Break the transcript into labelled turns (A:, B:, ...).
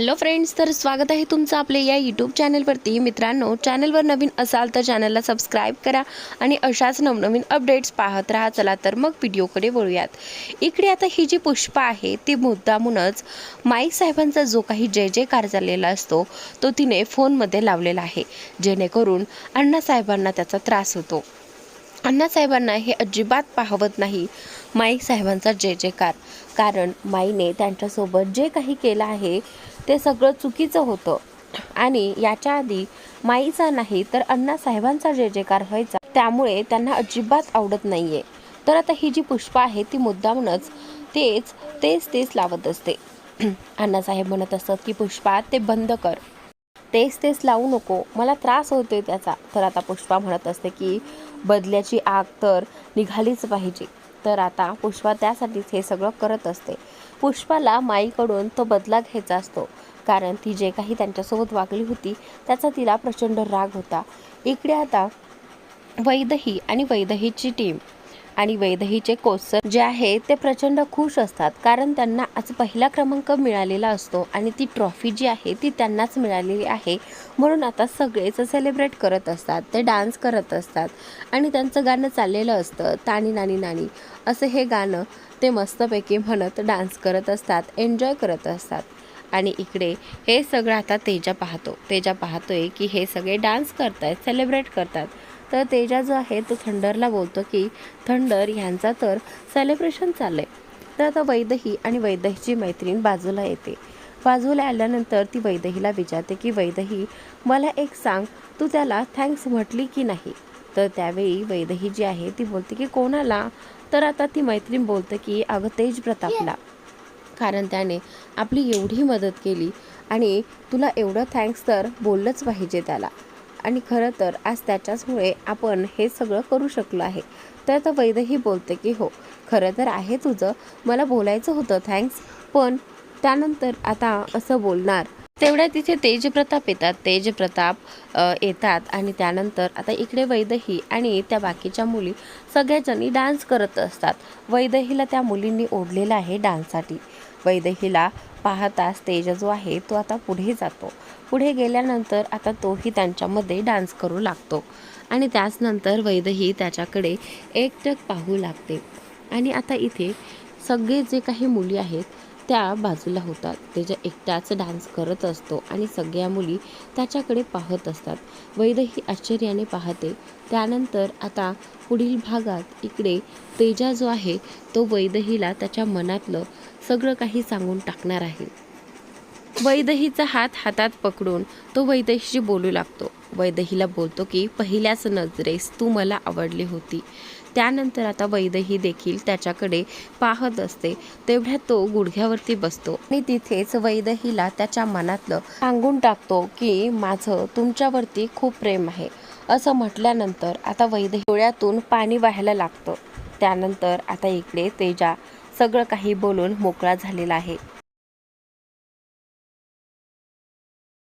A: Hello friends तर स्वागत आहे तुमचं आपल्या या यूट्यूब चॅनलवरती. मित्रांनो चॅनलवर नवीन असाल तर चॅनलला सबस्क्राईब करा आणि अशाच नवनवीन अपडेट्स पाहत राहा. चला तर मग व्हिडिओकडे वळूयात. इकडे आता ही जी पुष्पा आहे ती मुद्दामूनच माईक साहेबांचा जो काही जय जयकार झालेला असतो तो तिने फोनमध्ये लावलेला आहे. जेणेकरून अण्णासाहेबांना त्याचा त्रास होतो. अण्णासाहेबांना हे अजिबात पाहवत नाही माईक साहेबांचा जय जयकार. कारण माईने त्यांच्यासोबत जे काही केलं आहे ते सगळं चुकीचं होतं. आणि याच्या आधी माईचा नाही तर अण्णासाहेबांचा जय जयकार व्हायचा त्यामुळे त्यांना अजिबात आवडत नाहीये. तर आता ही जी पुष्पा आहे ती मुद्दामूनच तेच तेच तेच लावत असते. अण्णासाहेब म्हणत असतात की पुष्पा ते बंद कर. तेच तेच लावू नको. मला त्रास होतोय त्याचा. तर आता पुष्पा म्हणत असते की बदल्याची आग तर निघालीच पाहिजे. तर आता पुष्पा त्यासाठीच हे सगळं करत असते. पुष्पाला माईकडून तो बदला घ्यायचा असतो. कारण ती जे काही त्यांच्यासोबत वागली होती त्याचा तिला प्रचंड राग होता. इकडे आता वैदही आणि वैदहीची टीम आणि वैदहीचे कोचर जे आहे ते प्रचंड खुश असतात कारण त्यांना आज पहिला क्रमांक मिळालेला असतो आणि ती ट्रॉफी जी आहे ती त्यांनाच मिळालेली आहे. म्हणून आता सगळेच सेलिब्रेट करत असतात ते डान्स करत असतात आणि त्यांचं गाणं चाललेलं असतं तानी नानी नानी. असं हे गाणं ते मस्तपैकी म्हणत डान्स करत असतात एन्जॉय करत असतात. आणि इकडे हे सगळं आता तेजा पाहतो. तेजा पाहतोय की हे सगळे डान्स करतायत सेलिब्रेट करतात. तर तेजा जो आहे तो थंडरला बोलतो की थंडर ह्यांचा तर सेलिब्रेशन चाललंय. तर आता वैदही आणि वैदहीची मैत्रीण बाजूला येते. बाजूला आल्यानंतर ती वैदहीला विचारते की वैदही मला एक सांग तू त्याला थँक्स म्हटली की नाही? तर त्यावेळी वैदही जी आहे ती बोलते की कोणाला? तर आता ती मैत्रीण बोलते की अगं तेज प्रतापला. कारण त्याने आपली एवढी मदत केली आणि तुला एवढं थँक्स तर बोललंच पाहिजे त्याला. आणि खरं तर आज त्याच्याचमुळे आपण हे सगळं करू शकलो आहे. तर आता वैदही बोलते की हो खरं तर आहे तुझं. मला बोलायचं होतं थँक्स पण त्यानंतर आता असं बोलणार. तेवढ्या तिथे तेजप्रताप येतात. तेजप्रताप येतात आणि त्यानंतर आता इकडे वैदही आणि त्या बाकीच्या मुली सगळ्याजणी डान्स करत असतात. वैदहीला त्या मुलींनी ओढलेलं आहे डान्ससाठी वैदहीला पाहताच तेजा जो आहे तो आता पुढे जातो. पुढे गेल्यानंतर आता तोही त्यांच्यामध्ये डान्स करू लागतो. आणि त्याचनंतर वैदही त्याच्याकडे एकटक पाहू लागते. आणि आता इथे सगळे जे काही मुली आहेत त्या बाजूला होतात. त्याच्या एकटाच डान्स करत असतो आणि सगळ्या मुली त्याच्याकडे पाहत असतात. वैदही आश्चर्याने पाहते. त्यानंतर आता पुढील भागात इकडे तेजा जो आहे तो वैदहीला त्याच्या मनातलं सगळं काही सांगून टाकणार आहे. वैदहीचा हात हातात पकडून तो वैदहीशी बोलू लागतो. वैदहीला बोलतो की पहिल्याच नजरेस तू मला आवडली होती. त्यानंतर आता वैदही देखील त्याच्याकडे पाहत असते. तेवढ्यात तो गुडघ्यावरती बसतो. आणि तिथेच वैदहीला त्याच्या मनातलं सांगून टाकतो की माझं तुमच्यावरती खूप प्रेम आहे. असं म्हटल्यानंतर आता वैदही डोळ्यातून पाणी व्हायला लागतं. त्यानंतर आता इकडे तेजा सगळं काही बोलून मोकळा झालेला आहे.